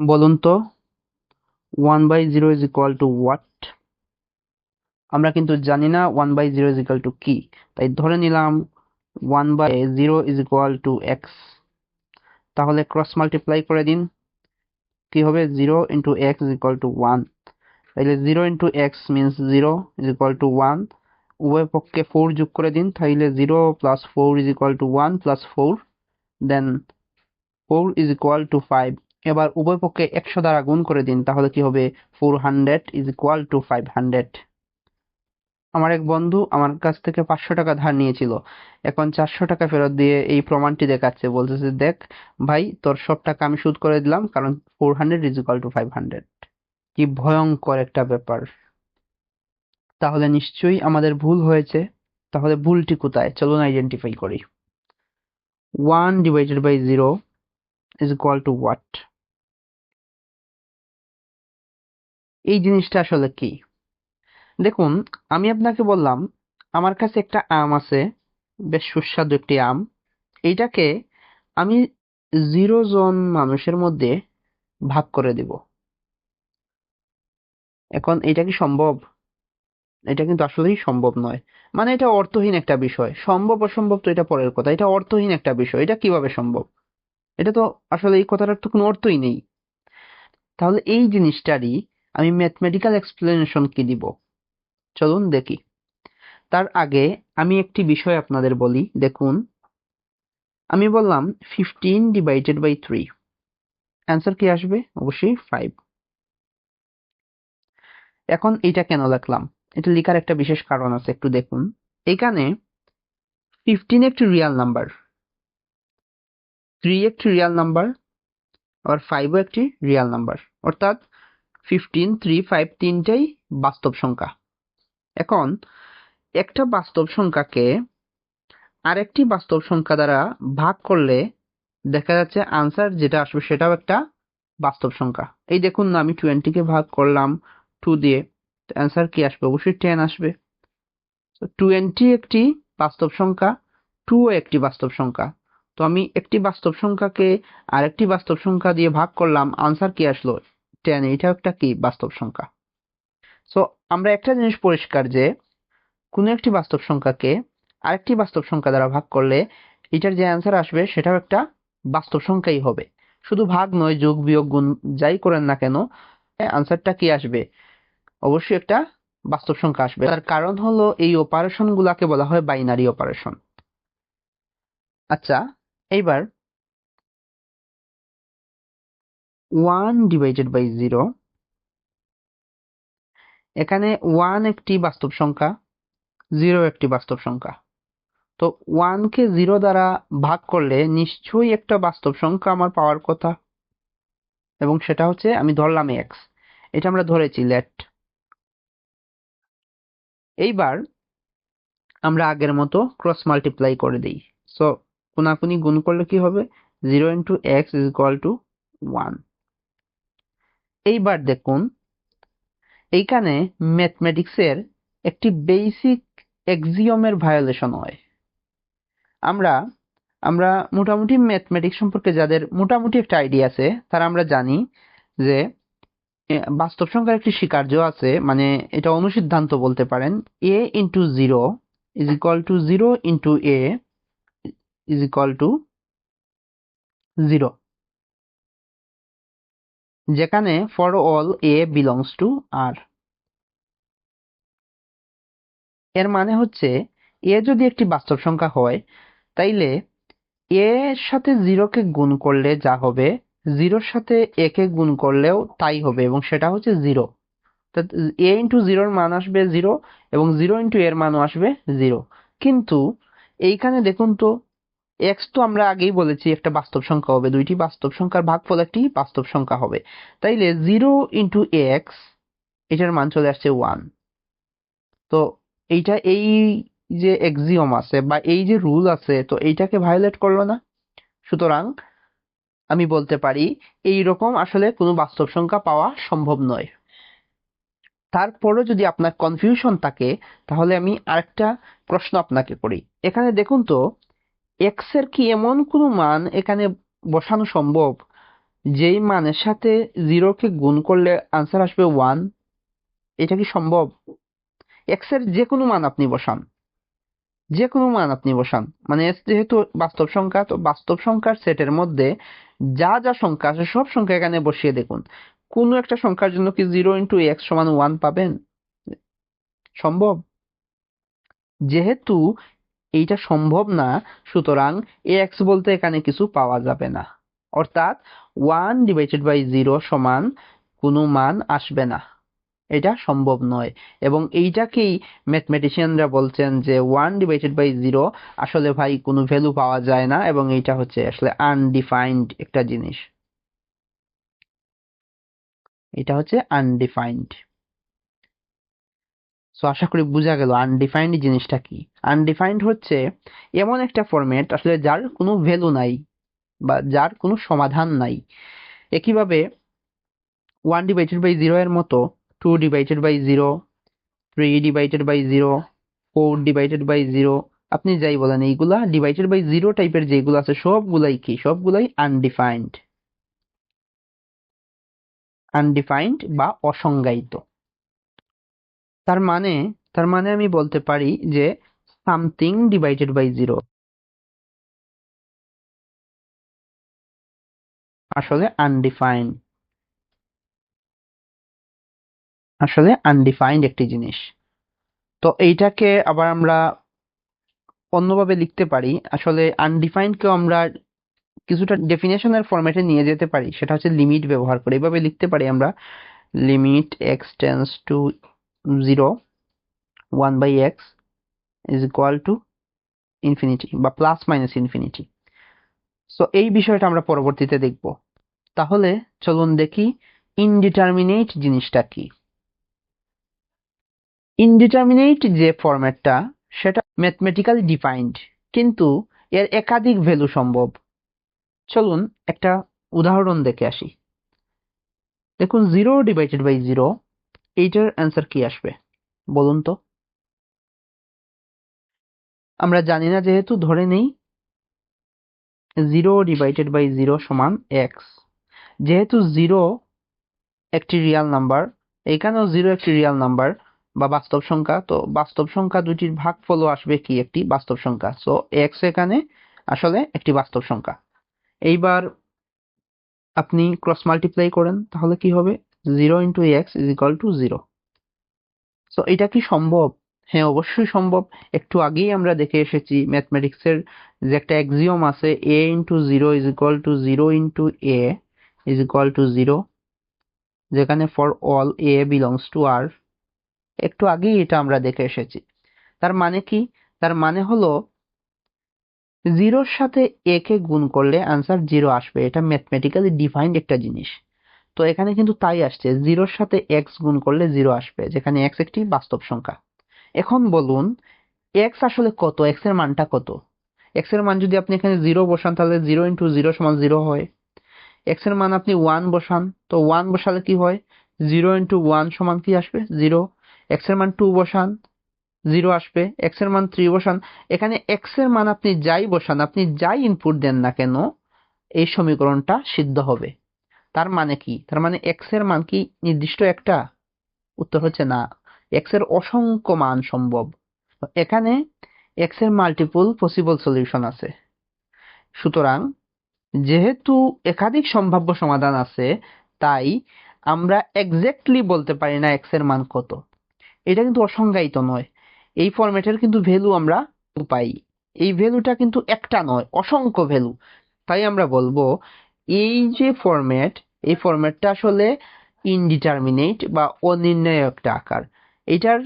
বলুন তো one by zero is equal to what আমরা কিন্তু জানি না one by zero is equal to কি। তাই ধরে নিলাম one by zero is equal to x তাহলে ক্রস মাল্টিপ্লাই করে দিন। কি হবে? Zero into x is equal to one তাহলে zero into x means zero is equal to one উভয় পক্ষে ফোর যোগ করে দিন তাহলে zero plus four is equal to one plus four then four is equal to five এবার উভয় পক্ষে একশো দ্বারা গুণ করে দিন, তাহলে কি হবে? Four hundred is equal to five hundred আমার এক বন্ধু আমার কাছ থেকে পাঁচশো টাকা ধার নিয়েছিল। এখন চারশো টাকা ফেরত দিয়ে এই প্রমাণটি দেখাচ্ছে। বলতেছে, দেখ ভাই, তোর সব টাকা আমি শোধ করে দিলাম, কারণ four hundred is equal to five hundred কি ভয়ঙ্কর একটা ব্যাপার। তাহলে নিশ্চয়ই আমাদের ভুল হয়েছে। তাহলে ভুলটি কোথায়? চলুন আইডেন্টিফাই করি। One divided by zero is equal to what এই জিনিসটা আসলে কি? দেখুন, আমি আপনাকে বললাম, আমার কাছে একটা আম আছে, বেশ সুস্বাদু একটি আম। এইটাকে আমি জিরো জন মানুষের মধ্যে ভাগ করে দিব। এখন এটা কি সম্ভব? এটা কিন্তু আসলেই সম্ভব নয়। মানে এটা অর্থহীন একটা বিষয়। সম্ভব, অসম্ভব তো এটা পরের কথা। এটা অর্থহীন একটা বিষয়। এটা কীভাবে সম্ভব? এটা তো আসলে এই কথাটার তো কোনো অর্থই নেই। তাহলে এই জিনিসটারই আমি ম্যাথমেটিক্যাল এক্সপ্লেনেশন কি দিব? চলুন দেখি। তার আগে আমি একটি বিষয় আপনাদের বলি, দেখুন। আমি বললাম fifteen divided by three answer কি আসবে? অবশ্যই ফাইভ এখন এটা কেন লিখলাম? এটা লেখার একটা বিশেষ কারণ আছে, একটু দেখুন। এখানে ফিফটিন একটি রিয়াল নাম্বার থ্রি একটি রিয়াল নাম্বার আবার ফাইভও একটি রিয়াল নাম্বার অর্থাৎ ফিফটিন থ্রি ফাইভ তিনটাই বাস্তব সংখ্যা। এখন একটা বাস্তব সংখ্যাকে আরেকটি বাস্তব সংখ্যা দ্বারা ভাগ করলে দেখা যাচ্ছে আনসার যেটা আসবে সেটাও একটা বাস্তব সংখ্যা। এই দেখুন না, আমি টোয়েন্টিকে ভাগ করলাম টু দিয়ে। অ্যান্সার কি আসবে? অবশ্যই টেন আসবে। টোয়েন্টি একটি বাস্তব সংখ্যা টু একটি বাস্তব সংখ্যা। তো আমি একটি বাস্তব সংখ্যাকে আরেকটি বাস্তব সংখ্যা দিয়ে ভাগ করলাম আনসার কি আসলো? টেন এটাও একটা কি? বাস্তব সংখ্যা। সো আমরা একটা জিনিস পরিষ্কার যে, কোনো একটি বাস্তব সংখ্যাকে আরেকটি বাস্তব সংখ্যা দ্বারা ভাগ করলে এটার যে অ্যান্সার আসবে সেটাও একটা বাস্তব সংখ্যাই হবে। শুধু ভাগ নয়, যোগ, বিয়োগ, গুণ যাই করেন না কেন আনসারটা কি আসবে? অবশ্যই একটা বাস্তব সংখ্যা আসবে। তার কারণ হলো এই অপারেশন গুলাকে বলা হয় বাইনারি অপারেশন আচ্ছা এইবার ওয়ান ডিভাইডেড বাই জিরো এখানে ওয়ান একটি বাস্তব সংখ্যা জিরো একটি বাস্তব সংখ্যা। তো ওয়ানকে জিরো দ্বারা ভাগ করলে নিশ্চয়ই একটা বাস্তব সংখ্যা আমার পাওয়ার কথা। এবং সেটা হচ্ছে আমি ধরলাম এক্স এটা আমরা ধরেছি লেট এইবার আমরা আগের মতো ক্রস মাল্টিপ্লাই করে দিই। সো কোনাকুনি গুণ করলে কি হবে? Zero into x is equal to one এইবার দেখুন, এইখানে ম্যাথমেটিক্সের একটি বেসিক এক্সিওমের ভায়োলেশন হয়। আমরা আমরা মোটামুটি ম্যাথমেটিক্স সম্পর্কে যাদের মোটামুটি একটা আইডিয়া আছে, তারা আমরা জানি যে বাস্তব সংখ্যার একটি স্বীকার্য আছে মানে এটা অনুসিদ্ধান্ত বলতে পারেন a into zero is equal to zero into a is equal to zero যেখানে for all a belongs to R এর মানে হচ্ছে এ যদি একটি বাস্তব সংখ্যা হয়, তাইলে এর সাথে জিরোকে গুণ করলে যা হবে জিরোর সাথে একে গুণ করলেও তাই হবে এবং সেটা হচ্ছে জিরো এ ইন্টু জিরোর মান আসবে জিরো এবং জিরো ইন্টু এর মানও আসবে জিরো কিন্তু এইখানে দেখুন তো এক্স তো আমরা আগেই বলেছি একটা বাস্তব সংখ্যা হবে। দুইটি বাস্তব সংখ্যার ভাগফল একটি বাস্তব সংখ্যা হবে। তাইলে জিরো ইন্টু এক্স এটার মান চলে আসছে ওয়ান তো এইটা এই যে এক্সিওম আছে বা এই যে রুল আছে, তো এইটাকে ভায়োলেট করল না? সুতরাং আমি বলতে পারি এই রকম আসলে কোনো বাস্তব সংখ্যা পাওয়া সম্ভব নয়। তারপরও যদি আপনার কনফিউশন থাকে, তাহলে আমি আরেকটা প্রশ্ন আপনাকে করি। এখানে দেখুন তো এক্সের কি এমন কোনো মান এখানে বসানো সম্ভব? যেই মানের সাথে জিরোকে গুণ করলে আনসার আসবে ওয়ান এটা কি সম্ভব? এক্সের যে কোনো মান আপনি বসান। যে কোনো মান আপনি বসান। মানে যেহেতু বাস্তব সংখ্যা, তো বাস্তব সংখ্যার সেটের মধ্যে যা যা সংখ্যা আছে সব সংখ্যা এখানে বসিয়ে দেখুন। কোনো একটা সংখ্যার জন্য কি জিরো ইন্টু এক্স সমান ওয়ান পাবেন? সম্ভব? যেহেতু এইটা সম্ভব না, সুতরাং এ এক্স বলতে এখানে কিছু পাওয়া যাবে না। অর্থাৎ ওয়ান ডিভাইডেড বাই জিরো সমান কোনো মান আসবে না। এটা সম্ভব নয়। এবং এইটাকেই ম্যাথমেটিশিয়ানরা বলছেন যে ওয়ান ডিভাইডেড বাই জিরো আসলে ভাই কোনো ভ্যালু পাওয়া যায় না এবং এইটা হচ্ছে আসলে আনডিফাইন্ড একটা জিনিস। এটা হচ্ছে আনডিফাইন্ড সো আশা করি বোঝা গেল আনডিফাইন্ড জিনিসটা কি। আনডিফাইন্ড হচ্ছে এমন একটা ফরম্যাট আসলে যার কোনো ভ্যালু নাই বা যার কোনো সমাধান নাই। একইভাবে ওয়ান ডিভাইডেড বাই জিরো এর মতো two divided by zero three divided by zero four divided by zero আপনি যাই বলেন, এইগুলা ডিভাইডেড বাই জিরো টাইপের যেগুলো আছে, সবগুলাই কি? সবগুলাই আনডিফাইন্ড আনডিফাইন্ড বা অসংজ্ঞায়িত। তার মানে তার মানে আমি বলতে পারি যে সামথিং ডিভাইডেড বাই জিরো আসলে আনডিফাইন্ড আসলে আনডিফাইন্ড একটি জিনিস। তো এইটাকে আবার আমরা অন্যভাবে লিখতে পারি, আসলে আনডিফাইন্ডকেও আমরা কিছুটা ডেফিনেশনের ফরম্যাটে নিয়ে যেতে পারি, সেটা হচ্ছে লিমিট ব্যবহার করে। এইভাবে লিখতে পারি আমরা limit x tends to zero one by x is equal to infinity বা প্লাস মাইনাস ইনফিনিটি সো এই বিষয়টা আমরা পরবর্তীতে দেখব। তাহলে চলুন দেখি ইনডিটারমিনেট জিনিসটা কি। ইনডিটারমিনেট যে ফরম্যাটটা, সেটা ম্যাথমেটিক্যালি ডিফাইন্ড কিন্তু এর একাধিক ভ্যালু সম্ভব। চলুন একটা উদাহরণ দেখে আসি। দেখুন জিরো ডিভাইডেড বাই জিরো এইটার অ্যান্সার কি আসবে? বলুন তো। আমরা জানি না, যেহেতু ধরে নেই জিরো ডিভাইডেড বাই জিরো সমান এক্স যেহেতু জিরো একটি রিয়াল নাম্বার এখানেও জিরো একটি রিয়াল নাম্বার বা বাস্তব সংখ্যা, তো বাস্তব সংখ্যা দুটির ভাগফলও আসবে কি একটি বাস্তব সংখ্যা? সো এক্স এখানে আসলে একটি বাস্তব সংখ্যা। এইবার আপনি ক্রস মাল্টিপ্লাই করেন, তাহলে কি হবে? Zero into x is equal to zero so এটা কি সম্ভব? হ্যাঁ অবশ্যই সম্ভব। একটু আগেই আমরা দেখে এসেছি ম্যাথমেটিক্সের যে একটা এক্সিওম আছে a into zero is equal to zero into a is equal to zero যেখানে for all a belongs to R একটু আগেই এটা আমরা দেখে এসেছি। তার মানে কি? তার মানে হলো জিরোর সাথে এ কে গুণ করলে আনসার জিরো আসবে। এটা ম্যাথমেটিক্যালি ডিফাইন্ড একটা জিনিস। তো এখানে কিন্তু তাই আসছে, জিরোর সাথে এক্স গুণ করলে জিরো আসবে, যেখানে এক্স একটি বাস্তব সংখ্যা। এখন বলুন এক্স আসলে কত? এক্সের মানটা কত? এক্সের মান যদি আপনি এখানে জিরো বসান, তাহলে জিরো ইন্টু জিরো সমান জিরো হয়। এক্সের মান আপনি ওয়ান বসান, তো ওয়ান বসালে কি হয়? জিরো ইন্টু ওয়ান সমান কি আসবে? জিরো। এক্সের মান টু বসান, জিরো আসবে। এক্সের মান থ্রি বসান, এখানে এক্সের মান আপনি যাই বসান, আপনি যাই ইনপুট দেন না কেন, এই সমীকরণটা সিদ্ধ হবে। তার মানে কি? তার মানে এক্সের মান কি নির্দিষ্ট একটা? উত্তর হচ্ছে না। এক্সের অসংখ্য মান সম্ভব। এখানে এক্সের মাল্টিপল পসিবল সলিউশন আছে। সুতরাং যেহেতু একাধিক সম্ভাব্য সমাধান আছে, তাই আমরা এক্স্যাক্টলি বলতে পারি না এক্সের মান কত। এটা কিন্তু অসংজ্ঞায়িত নয়। এই ফরম্যাটের কিন্তু ভ্যালু আমরা পাই। এই ভ্যালুটা কিন্তু একটা নয়, অসংখ্য ভ্যালু তাই আমরা বলব এই যে ফরম্যাট এই ফরম্যাটটা আসলে ইনডিটারমিনেট বা অনির্ণয় একটা আকার। এটার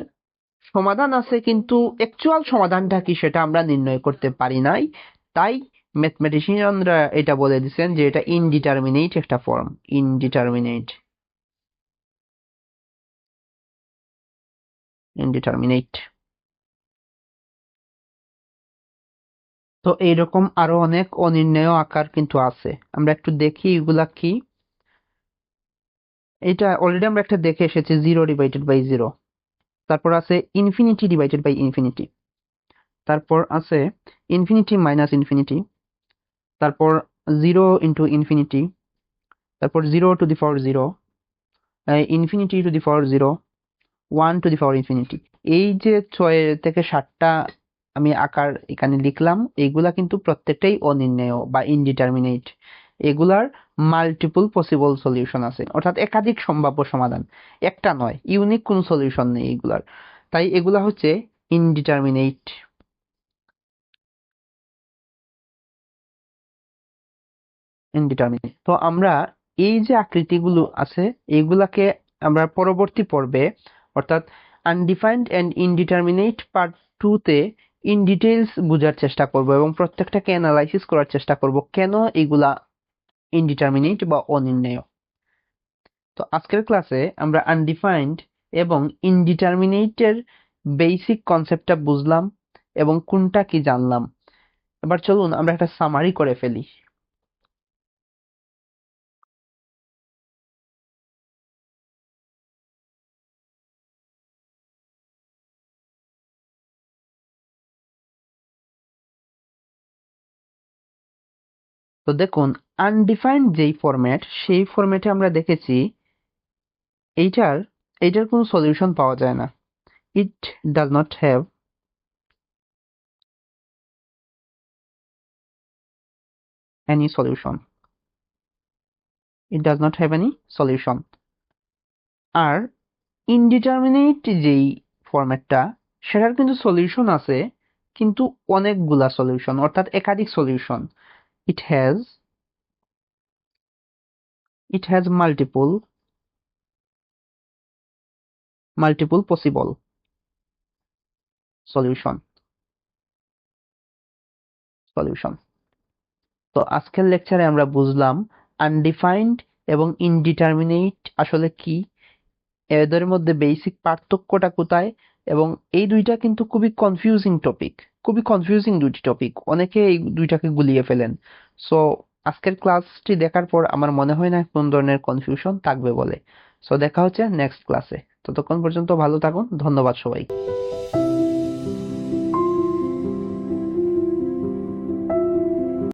সমাধান আছে কিন্তু অ্যাকচুয়াল সমাধানটা কি সেটা আমরা নির্ণয় করতে পারি নাই। তাই ম্যাথমেটিশিয়ানরা এটা বলে দিচ্ছেন যে এটা ইনডিটারমিনেট একটা ফর্ম ইনডিটারমিনেট ইনডিটারমিনেট তো এইরকম আরও অনেক অনির্ণয় আকার কিন্তু আছে। আমরা একটু দেখি এগুলা কি। এটা অলরেডি আমরা একটা দেখে এসেছি জিরো ডিভাইডেড বাই জিরো তারপর আছে ইনফিনিটি ডিভাইডেড বাই ইনফিনিটি তারপর আছে ইনফিনিটি মাইনাস ইনফিনিটি তারপর জিরো ইন্টু ইনফিনিটি তারপর zero to the power zero infinity to the power zero one to the power infinity এই যে ছয় থেকে ষাটটা আমি আকার এখানে লিখলাম, এগুলা কিন্তু প্রত্যেকটাই অনির্ণেয় বা ইনডিটারমিনেট এগুলার মাল্টিপল পসিবল সলিউশন আছে, অর্থাৎ একাধিক সম্ভাব্য সমাধান। একটা নয় ইউনিক কোনো সলিউশন নেই এগুলার। তাই এগুলা হচ্ছে ইনডিটারমিনেট ইনডিটারমিনেট তো আমরা এই যে আকৃতিগুলো আছে এইগুলাকে আমরা পরবর্তী পর্বে, অর্থাৎ আনডিফাইন্ড অ্যান্ড ইনডিটারমিনেট পার্ট টুতে ইন ডিটেলস বোঝার চেষ্টা করব এবং প্রত্যেকটাকে অ্যানালাইসিস করার চেষ্টা করব কেন এগুলা ইনডিটারমিনেট বা অনির্ণেয়। তো আজকের ক্লাসে আমরা আনডিফাইন্ড এবং ইনডিটারমিনেটের বেসিক কনসেপ্টটা বুঝলাম এবং কোনটা কি জানলাম। এবার চলুন আমরা একটা সামারি করে ফেলি। তো দেখুন আনডিফাইন্ড যেই ফরম্যাট সেই ফরম্যাটে আমরা দেখেছি এইটার এইটার কোনো সলিউশন পাওয়া যায় না। It does not have any solution. It does not have any solution. আর ইনডিটারমিনেট যেই ফরম্যাটটা সেটার কিন্তু সলিউশন আছে, কিন্তু অনেকগুলা সলিউশন অর্থাৎ একাধিক solution it has it has multiple multiple possible solution solution তো আজকের লেকচারে আমরা বুঝলাম আনডিফাইন্ড এবং ইনডিটারমিনেট আসলে কি এদের মধ্যে বেসিক পার্থক্যটা কোথায়? এবং এই দুইটা কিন্তু খুবই কনফিউজিং টপিক খুবই কনফিউজিং দুইটি টপিক অনেকে এই দুইটাকে গুলিয়ে ফেলেন। সো আজকের ক্লাসটি দেখার পর আমার মনে হয় না কোন ধরনের কনফিউশন থাকবে বলে। সো দেখা হচ্ছে নেক্সট ক্লাসে ততক্ষণ পর্যন্ত ভালো থাকুন, ধন্যবাদ সবাই